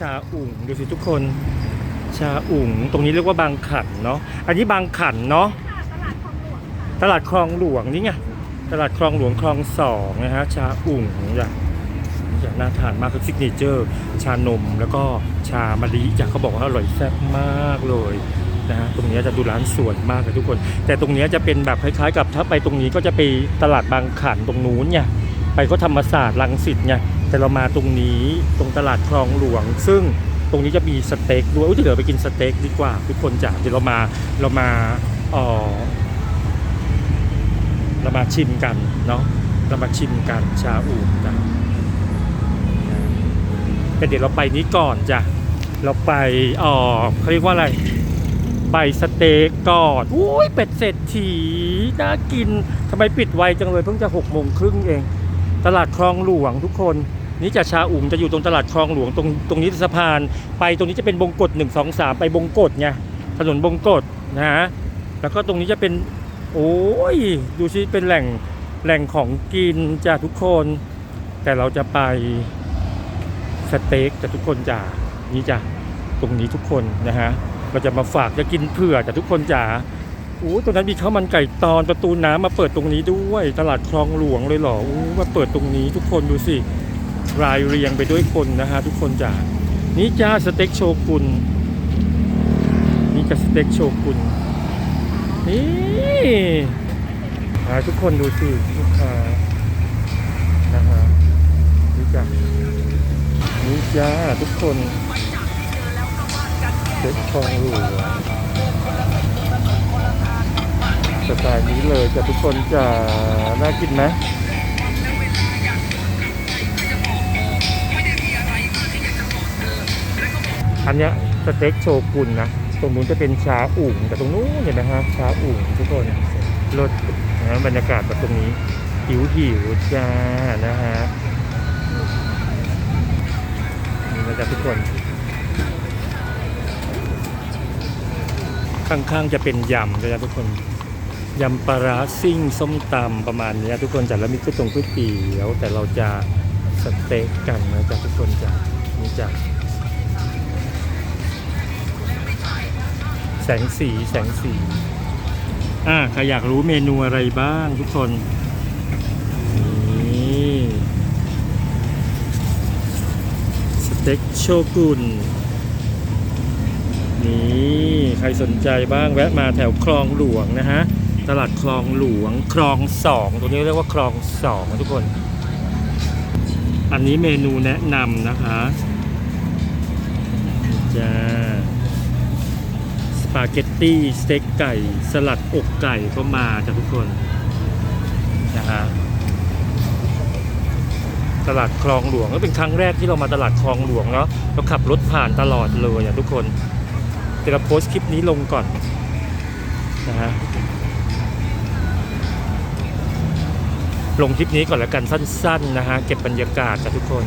ชาอุ่งดูสิทุกคนชาอุ่งตรงนี้เรียกว่าบางขันเนาะอันนี้บางขันเนาะตลาดคลองหลวงนี่ไงตลาดคลองหลวงคลองสองนะฮะชาอุ่งอย่างอย่างน่าทานมากคือซิกเนเจอร์ชานมแล้วก็ชามะลิจากเขาบอกว่าอร่อยแซ่บมากเลยนะฮะตรงนี้จะดูร้านสวยมากเลยทุกคน แต่ตรงนี้จะเป็นแบบคล้ายๆกับถ้าไปตรงนี้ก็จะไปตลาดบางขันตรงนู้นไงไปก็ธรรมศาสตร์ลังสิตไง แต่เรามาตรงนี้ตรงตลาดคลองหลวง ซึ่งตรงนี้จะมีสเต็กด้วยอุ๊ยเดี๋ยวไปกินสเต็กดีกว่าทุกคนจ๋าเดี๋ยวเรามาเรามาเอ่อเรามาชิมกันเนาะเรามาชิมกันชาอูกันแต่เดี๋ยวเราไปนี้ก่อนจ้ะเราไปเอ่อเขาเรียกว่าอะไรไปสเต็กก่อนอุ้ยเป็ดเศรษฐีน่ากินทำไมปิดไวจังเลยเพิ่งจะหกโมงครึ่งเอง ตลาดคลองหลวงทุกคน นี่จะชาอุ่มจะอยู่ตรงตลาดคลองหลวงตรงตรงนี้สะพาน ไปตรงนี้จะเป็นบงกฎหนึ่งสองสามไปบงกฎไงถนนบงกฎนะฮะแล้วก็ตรงนี้จะเป็น โอ้ยดูสิเป็นแหล่งแหล่งของกินจ้ะทุกคน แต่เราจะไปสเต็กจ้ะทุกคนจ้ะนี่จ้ะตรงนี้ทุกคนนะฮะเราจะมาฝากจะกินเผื่อจ้ะทุกคนจ้ะโอ้ตรงนั้นมีข้าวมันไก่ตอนประตูน้ำมาเปิดตรงนี้ด้วย ตลาดคลองหลวงเลยเหรอโอ้มาเปิดตรงนี้ทุกคนดูสิ รายเรียงไปด้วยคนนะฮะทุกคนจ้ะนี่จ้าสเต็กโชกุนนี่จะสเต็กโชกุนนี่หาทุกคนดูสิลูกค้านะฮะนี่จ้ะนี่จ้าทุกคนเซ็ตทองหลวงสไตล์นี้เลยจ้ะทุกคนจะน่ากินไหม อันเนี้ยสเต็กโชกุนนะ ตรงนู้นจะเป็นชาอุ่งแต่ตรงนู้นเห็นไหมฮะชาอุ่งทุกคนรถนะบรรยากาศแบบตรงนี้ หิวหิวจ้านะฮะนี่นะจ๊ะทุกคนข้างๆจะเป็นยำนะจ๊ะทุกคนยำปลาร้าซิ่งส้มตำประมาณนี้ทุกคนจ้ะแล้วมีก๋วยตงก๋วยเตี๋ยวแต่เราจะสเต็กกันนะจ๊ะทุกคนจ้ะนี่จ้ะ งสีแสงสี อ่าใครอยากรู้เมนูอะไรบ้างทุกคนนี่สเต็กโชกุนนี่ใครสนใจบ้างแวะมาแถวคลองหลวงนะฮะ ตลาดคลองหลวงคลองสองตรงนี้เรียกว่าคลองสองทุกคน อันนี้เมนูแนะนำนะคะจ้า ปาเกตตี้สเต็กไก่ สลัดอกไก่ก็มาจากทุกคนนะฮะตลาดคลองหลวงก็เป็นครั้งแรกที่เรามาตลาดคลองหลวงเนาะเราขับรถผ่านตลอดเลยอะทุกคนเดี๋ยวเราโพสต์คลิปนี้ลงก่อนนะฮะลงคลิปนี้ก่อนแล้วกันสั้นๆนะฮะเก็บบรรยากาศจากทุกคน